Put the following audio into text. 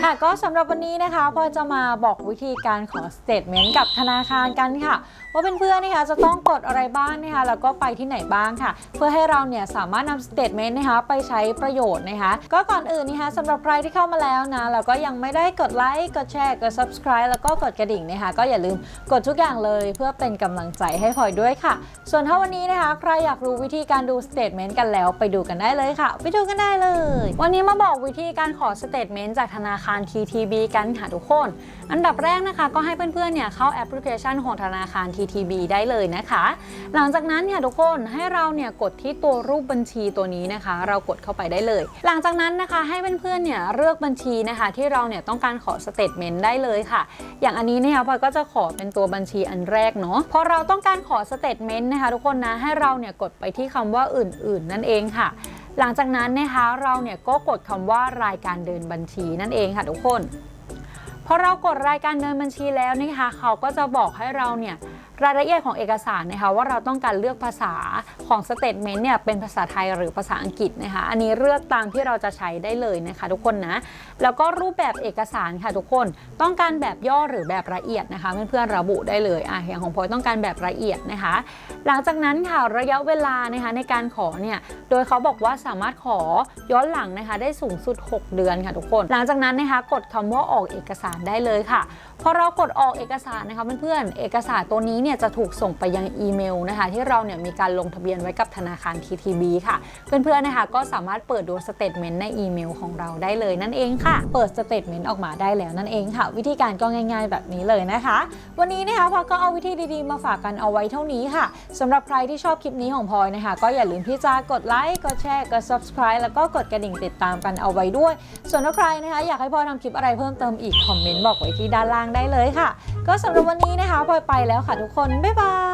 ค่ะก็สำหรับวันนี้นะคะพอจะมาบอกวิธีการขอสเตทเมนต์กับธนาคารกันค่ะ ว่าเพื่อนๆนะคะจะต้องกดอะไรบ้างนะคะแล้วก็ไปที่ไหนบ้างค่ะ เพื่อให้เราเนี่ยสามารถนำสเตทเมนต์นะคะไปใช้ประโยชน์นะคะ ก็ก่อนอื่นนะคะสำหรับใครที่เข้ามาแล้วนะแล้วก็ยังไม่ได้กดไลค์กดแชร์กด subscribe แล้วก็กดกระดิ่งนะคะ ก็อย่าลืมกดทุกอย่างเลยเพื่อเป็นกำลังใจให้พลอยด้วยค่ะ ส่วนถ้าวันนี้นะคะ ใครอยากรู้วิธีการดูสเตทเมนต์กันแล้วไปดูกันได้เลยค่ะ ไปดูกันได้เลย วันนี้มาบอกวิธีการขอสเตทเมนต์จากธนาคารคาร TTB กันค่ะทุกคน อันดับแรกนะคะก็ให้เพื่อนๆเนี่ยเข้าแอปพลิเคชันของธนาคาร TTB ได้เลยนะคะ หลังจากนั้นเนี่ยทุกคนให้เราเนี่ยกดที่ตัวรูปบัญชีตัวนี้นะคะ เรากดเข้าไปได้เลย หลังจากนั้นนะคะให้เพื่อนๆเนี่ยเลือกบัญชีนะคะ ที่เราเนี่ยต้องการขอสเตทเมนต์ได้เลยค่ะ อย่างอันนี้เนี่ยพลอยก็จะขอเป็นตัวบัญชีอันแรกเนาะพอเราต้องการขอสเตทเมนต์นะคะทุกคนนะให้เราเนี่ยกดไปที่คำว่าอื่น ๆ นั่นเองค่ะ หลังจากนั้นนะคะเราเนี่ยก็กดคำว่ารายการเดินบัญชีนั่นเองค่ะทุกคนพอเรากดรายการเดินบัญชีแล้วนะคะเขาก็จะบอกให้เราเนี่ย รายละเอียดของเอกสารนะคะว่าเราต้องการเลือกภาษาของสเตทเมนต์เนี่ยเป็นภาษาไทยหรือภาษาอังกฤษนะคะอันนี้เลือกตามที่เราจะใช้ได้เลยนะคะทุกคนนะแล้วก็รูปแบบเอกสารค่ะทุกคนต้องการแบบย่อหรือแบบละเอียดนะคะเพื่อนๆระบุได้เลยอะอย่างของพลอยต้องการแบบละเอียดนะคะ หลังจากนั้นค่ะระยะเวลานะคะในการขอเนี่ยโดยเขาบอกว่าสามารถขอย้อนหลังนะคะได้สูงสุด 6 เดือนค่ะทุกคน หลังจากนั้นนะคะกดคำว่าออกเอกสารได้เลยค่ะพอเรากดออกเอกสารนะคะเพื่อนๆเอกสารตัวนี้เนี่ยจะถูกส่งไปยังอีเมลนะคะที่เราเนี่ยมีการลงทะเบียนไว้กับธนาคาร TTB ค่ะ เพื่อนๆนะคะก็สามารถเปิดดูสเตทเมนต์ในอีเมลของเราได้เลยนั่นเองค่ะ เปิดสเตทเมนต์ออกมาได้แล้วนั่นเองค่ะ วิธีการก็ง่าย ๆ แบบนี้เลยนะคะ วันนี้นะคะพอยก็เอาวิธีดีๆ มาฝากกันเอาไว้เท่านี้ค่ะสำหรับใครที่ชอบคลิปนี้ของพลอยนะคะ ก็อย่าลืมที่จะกดไลค์กดแชร์กด subscribe แล้วก็กดกระดิ่งติดตามกันเอาไว้ด้วย ส่วนถ้าใครนะคะ อยากให้พลอยทำคลิปอะไรเพิ่มเติมอีกคอมเมนต์บอกไว้ที่ด้านล่างได้เลยค่ะ ก็สำหรับวันนี้นะคะพลอยไปแล้วค่ะทุกคนบ๊ายบาย